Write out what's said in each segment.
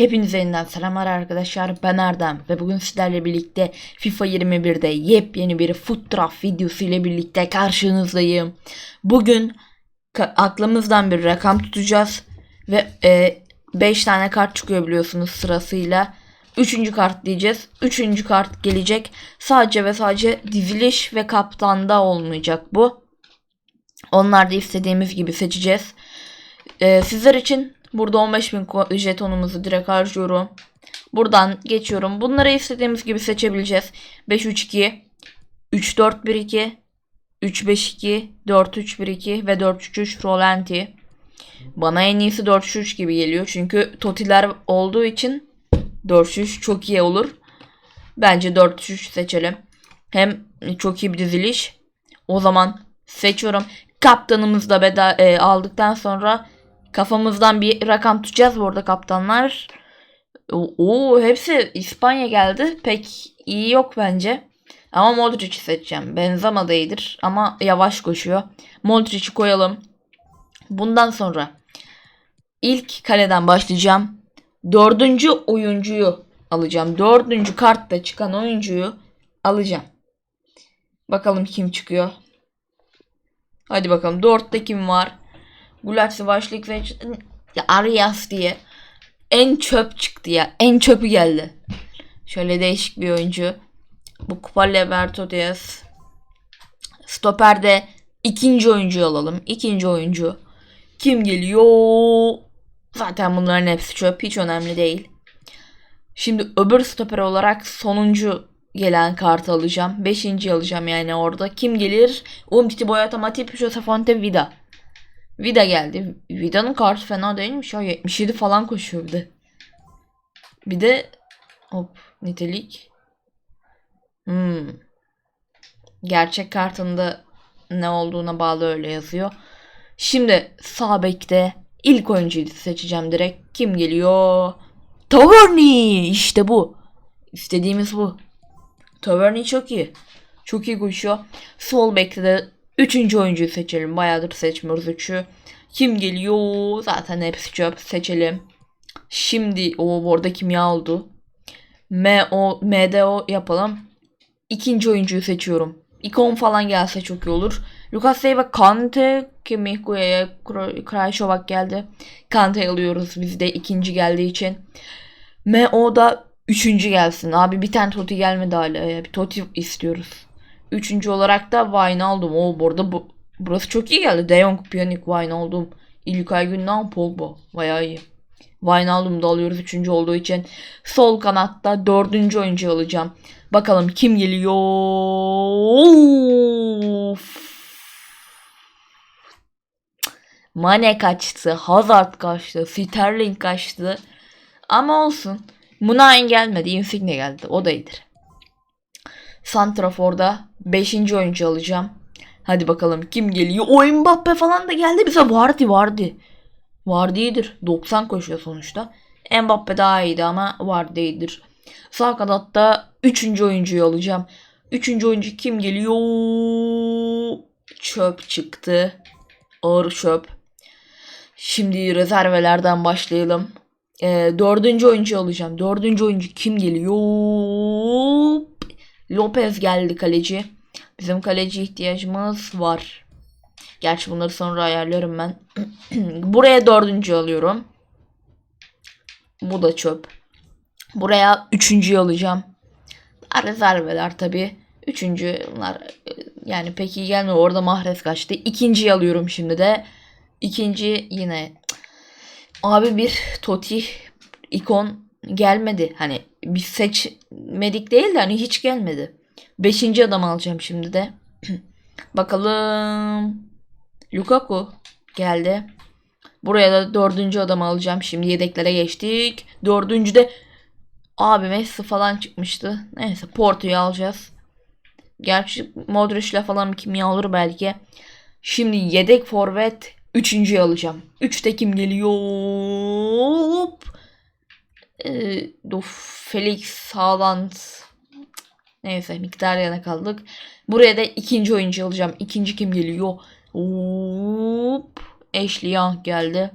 Hepinize yeniden selamlar arkadaşlar. Ben Erdem ve bugün sizlerle birlikte FIFA 21'de yepyeni bir foot draft videosu ile birlikte karşınızdayım. Bugün aklımızdan bir rakam tutacağız ve 5 tane kart çıkıyor biliyorsunuz sırasıyla. Üçüncü kart diyeceğiz. Üçüncü kart gelecek. Sadece ve sadece diziliş ve kaptanda olmayacak bu. Onlar da istediğimiz gibi seçeceğiz. Ee, sizler için burada 15.000 ko- jetonumuzu direkt harcıyorum. Buradan geçiyorum. Bunları istediğimiz gibi seçebileceğiz. 5-3-2, 3-4-1-2, 3-5-2, 4-3-1-2 ve 4-3-3 Rolanti. Bana en iyisi 4-3 gibi geliyor. Çünkü totiler olduğu için 4-3 çok iyi olur. Bence 4-3 seçelim. Hem çok iyi bir diziliş. O zaman seçiyorum. Kaptanımızı da beda e, aldıktan sonra kafamızdan bir rakam tutacağız bu arada kaptanlar. Oo, hepsi İspanya geldi. Pek iyi yok bence. Ama Modric'i seçeceğim. Benzema da iyidir ama yavaş koşuyor. Modric'i koyalım. Bundan sonra ilk kaleden başlayacağım. Dördüncü oyuncuyu alacağım. Dördüncü kartta çıkan oyuncuyu alacağım. Bakalım kim çıkıyor. Hadi bakalım. Dörtte kim var? Gulaksi başlık ve Arias diye. En çöp çıktı ya. En çöpü geldi. Şöyle değişik bir oyuncu. Bu Kupa Leverto Diaz. Stoper'de ikinci oyuncuyu alalım. İkinci oyuncu. Kim geliyor? Zaten bunların hepsi çöp. Hiç önemli değil. Şimdi öbür stoper olarak sonuncu gelen kartı alacağım. Beşinci alacağım yani orada. Kim gelir? Umtiti Boyata Matip Jose Fonte Vida. Vida geldi. Vida'nın kartı fena değilmiş ya. 77 falan koşuyor bir de. Bir de hop nitelik. Hmm. Gerçek kartında ne olduğuna bağlı öyle yazıyor. Şimdi sağ bekte ilk oyuncuyu seçeceğim direkt. Kim geliyor? Taverni! İşte bu. İstediğimiz bu. Taverni çok iyi. Çok iyi koşuyor. Sol bekte de üçüncü oyuncuyu seçelim. Bayağıdır seçmiyoruz üçü. Kim geliyor? Zaten hepsi çöp. Seçelim. Şimdi o orada kimya oldu. MO, MDO yapalım. İkinci oyuncuyu seçiyorum. İkon falan gelse çok iyi olur. Lucas Leiva, Kante, Kimikuya, Krayşovak geldi. Kante alıyoruz biz de ikinci geldiği için. MO'da üçüncü gelsin. Abi bir tane Toti gelmedi hala. Bir Toti istiyoruz. Üçüncü olarak da Wijnaldum. O bu arada bu, burası çok iyi geldi. De Jong, Pjanic, Wijnaldum. İlkay Gündoğan, Pogba. Bayağı iyi. Wijnaldum da alıyoruz üçüncü olduğu için. Sol kanatta dördüncü oyuncu alacağım. Bakalım kim geliyor? Of. Mane kaçtı, Hazard kaçtı, Sterling kaçtı. Ama olsun. Munayin gelmedi, Insigne geldi. O da iyidir. Santrafor'da 5. oyuncu alacağım. Hadi bakalım kim geliyor? O Mbappe falan da geldi bize. Vardı vardı. Vardı iyidir. 90 koşuyor sonuçta. Mbappe daha iyiydi ama vardı iyidir. Sağ kanatta 3. oyuncuyu alacağım. 3. oyuncu kim geliyor? Çöp çıktı. Ağır çöp. Şimdi rezervelerden başlayalım. Ee, dördüncü oyuncu alacağım. Dördüncü oyuncu kim geliyor? Lopez geldi kaleci. Bizim kaleci ihtiyacımız var. Gerçi bunları sonra ayarlarım ben. Buraya dördüncü alıyorum. Bu da çöp. Buraya üçüncüyü alacağım. Rezerveler tabi. Üçüncü bunlar yani pek iyi gelmiyor. Orada Mahrez kaçtı. İkinciyi alıyorum şimdi de. İkinci yine abi bir Toti ikon gelmedi. Hani biz seçmedik değil de hani hiç gelmedi. Beşinci adam alacağım şimdi de. Bakalım. Lukaku geldi. Buraya da dördüncü adam alacağım. Şimdi yedeklere geçtik. Dördüncü de abi Messi falan çıkmıştı. Neyse Porto'yu alacağız. Gerçi Modric'le falan kimya olur belki. Şimdi yedek forvet üçüncüyü alacağım. Üçte kim geliyor? Ee, of, Felix Haaland. Neyse Mkhitaryan'a kaldık. Buraya da ikinci oyuncu alacağım. İkinci kim geliyor? Hop. Ashley Young geldi.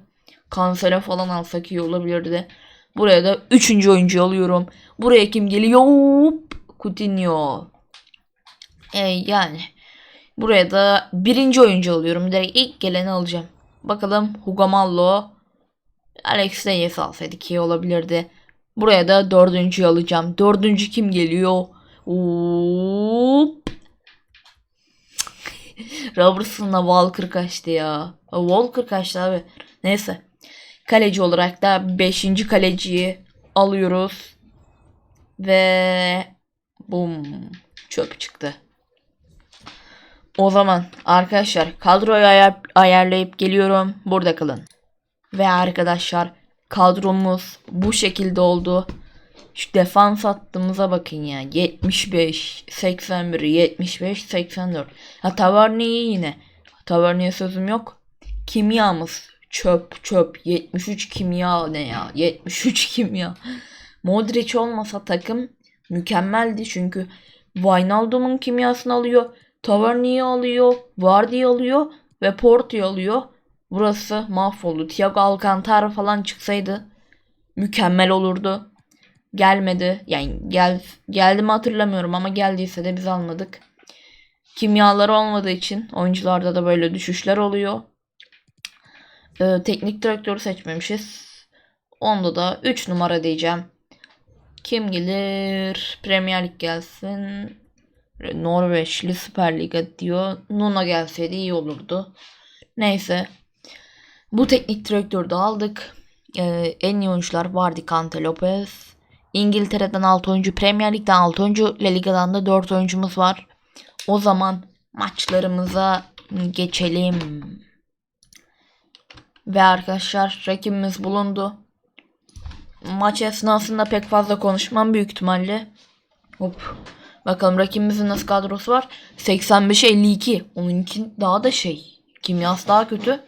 Kansere falan alsak iyi olabilirdi. Buraya da üçüncü oyuncu alıyorum. Buraya kim geliyor? Hop, Coutinho. E, yani. Buraya da birinci oyuncu alıyorum. Direkt ilk geleni alacağım. Bakalım Hugo Mallo. Alex Reyes alsaydık iyi olabilirdi. Buraya da dördüncüyü alacağım. Dördüncü kim geliyor? Hop. Robertson'la Walker kaçtı ya. Walker kaçtı abi. Neyse. Kaleci olarak da 5. kaleciyi alıyoruz. Ve bum çöp çıktı. O zaman arkadaşlar kadroyu ayar- ayarlayıp geliyorum. Burada kalın. Ve arkadaşlar kadromuz bu şekilde oldu. Şu defans hattımıza bakın ya. 75, 81, 75, 84. Ha Taverniye yine. Taverniye sözüm yok. Kimyamız çöp çöp. 73 kimya ne ya? 73 kimya. Modric olmasa takım mükemmeldi çünkü Wijnaldum'un kimyasını alıyor. Taverniye alıyor. Vardy alıyor. Ve Porto'yu alıyor. Burası mahvoldu. Thiago Alcantara falan çıksaydı mükemmel olurdu. Gelmedi. Yani gel geldi mi hatırlamıyorum ama geldiyse de biz almadık. Kimyaları olmadığı için oyuncularda da böyle düşüşler oluyor. Ee, teknik direktörü seçmemişiz. Onda da 3 numara diyeceğim. Kim gelir? Premier Lig gelsin. Norveçli Süper Lig'e diyor. Nuna gelseydi iyi olurdu. Neyse. Bu teknik direktörü de aldık. Ee, en iyi oyuncular Vardy, Kante, Lopez. İngiltere'den 6 oyuncu, Premier Lig'den 6 oyuncu, La Liga'dan da 4 oyuncumuz var. O zaman maçlarımıza geçelim. Ve arkadaşlar rakibimiz bulundu. Maç esnasında pek fazla konuşmam büyük ihtimalle. Hop. Bakalım rakibimizin nasıl kadrosu var. 85'e 52. Onunki daha da şey. Kimyası daha kötü.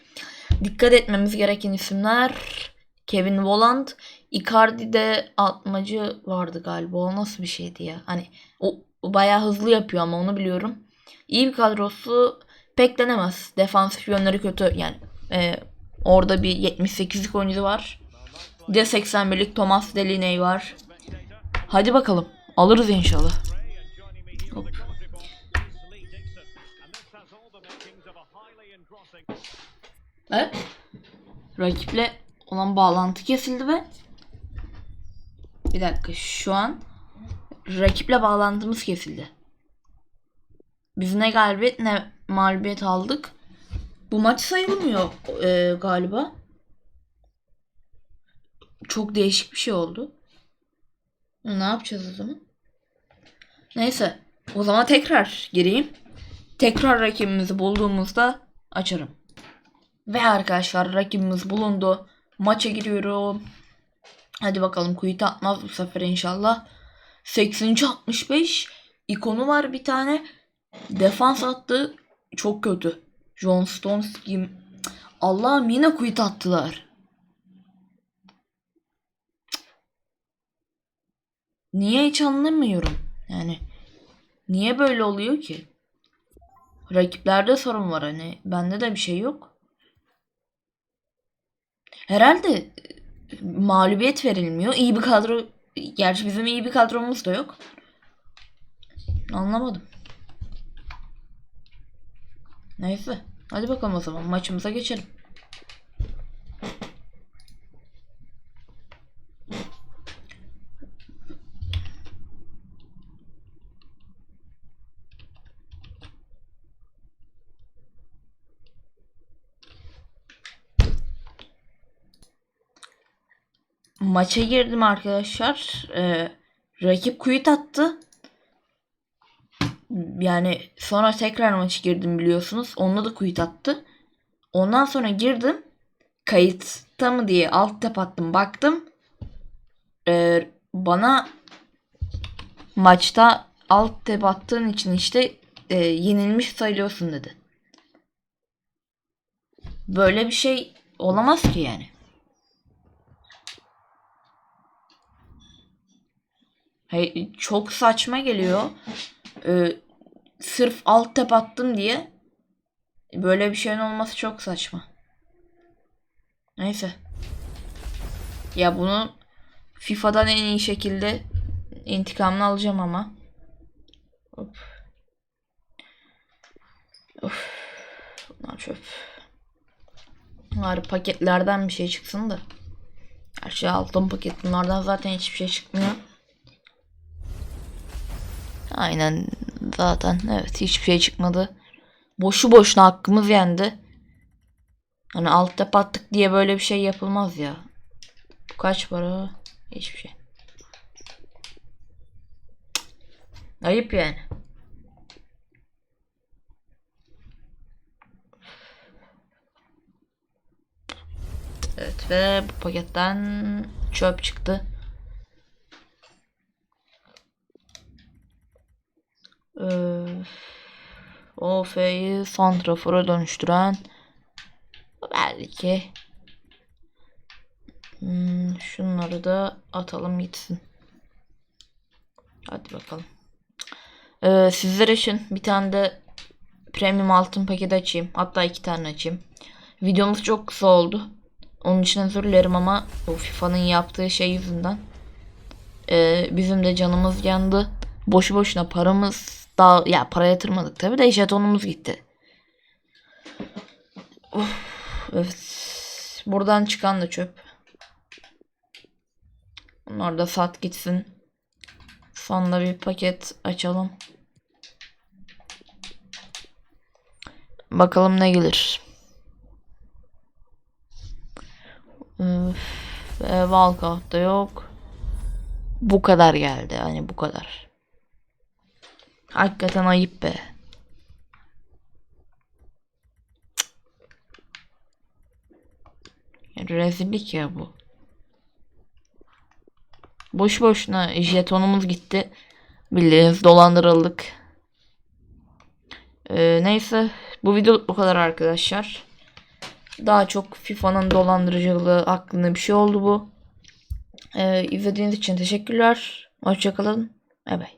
Dikkat etmemiz gereken isimler. Kevin Volland. Icardi'de atmacı vardı galiba. O nasıl bir şeydi ya? Hani o, o bayağı hızlı yapıyor ama onu biliyorum. İyi bir kadrosu pek denemez. Defansif yönleri kötü. Yani e, orada bir 78'lik oyuncu var. Bir de 81'lik Thomas Delaney var. Hadi bakalım. Alırız inşallah. Evet. Rakiple olan bağlantı kesildi ve bir dakika şu an rakiple bağlantımız kesildi. Biz ne galibiyet ne mağlubiyet aldık. Bu maç sayılmıyor e, galiba. Çok değişik bir şey oldu. Ne yapacağız o zaman? Neyse. O zaman tekrar gireyim. Tekrar rakibimizi bulduğumuzda açarım. Ve arkadaşlar rakibimiz bulundu. Maça giriyorum. Hadi bakalım kuyut atmaz bu sefer inşallah. 80. 65 ikonu var bir tane. Defans attı. Çok kötü. John Stones gibi. Allah'ım yine kuyut attılar. Niye hiç anlamıyorum. Yani niye böyle oluyor ki? Rakiplerde sorun var hani. Bende de bir şey yok. Herhalde e, mağlubiyet verilmiyor. İyi bir kadro. Gerçi bizim iyi bir kadromuz da yok. Anlamadım. Neyse. Hadi bakalım o zaman maçımıza geçelim. Maça girdim arkadaşlar. Ee, rakip kuyut attı. Yani sonra tekrar maçı girdim biliyorsunuz. Onunla da kuyut attı. Ondan sonra girdim. Kayıtta mı diye alt tab attım. Baktım. Ee, bana maçta alt tab attığın için işte e, yenilmiş sayılıyorsun dedi. Böyle bir şey olamaz ki yani. Hey, çok saçma geliyor. Ee, sırf alt tab attım diye böyle bir şeyin olması çok saçma. Neyse. Ya bunu FIFA'dan en iyi şekilde intikamını alacağım ama. Hop. Of. Bunlar çöp. Bari paketlerden bir şey çıksın da. Her şey aldım paket. Bunlardan zaten hiçbir şey çıkmıyor. Aynen zaten evet hiçbir şey çıkmadı. Boşu boşuna hakkımız yendi. Hani altta pattık diye böyle bir şey yapılmaz ya. Bu kaç para? Hiçbir şey. Ayıp yani. Evet ve bu paketten çöp çıktı. Ee, OF'yi santrafora dönüştüren belki Hmm, şunları da atalım gitsin. Hadi bakalım. Ee, sizler için bir tane de premium altın paketi açayım. Hatta iki tane açayım. Videomuz çok kısa oldu. Onun için özür dilerim ama bu FIFA'nın yaptığı şey yüzünden ee, bizim de canımız yandı. Boşu boşuna paramız daha ya para yatırmadık tabi de jetonumuz gitti. Of, evet. Buradan çıkan da çöp. Bunlar da sat gitsin. Sonunda bir paket açalım. Bakalım ne gelir. Üf, ve Walkout'ta yok. Bu kadar geldi. Hani bu kadar. Hakikaten ayıp be. Rezillik ya bu. Boş boşuna jetonumuz gitti. Bildiğiniz dolandırıldık. Ee, neyse bu video bu kadar arkadaşlar. Daha çok FIFA'nın dolandırıcılığı hakkında bir şey oldu bu. Ee, izlediğiniz için teşekkürler. Hoşçakalın. Bay bay.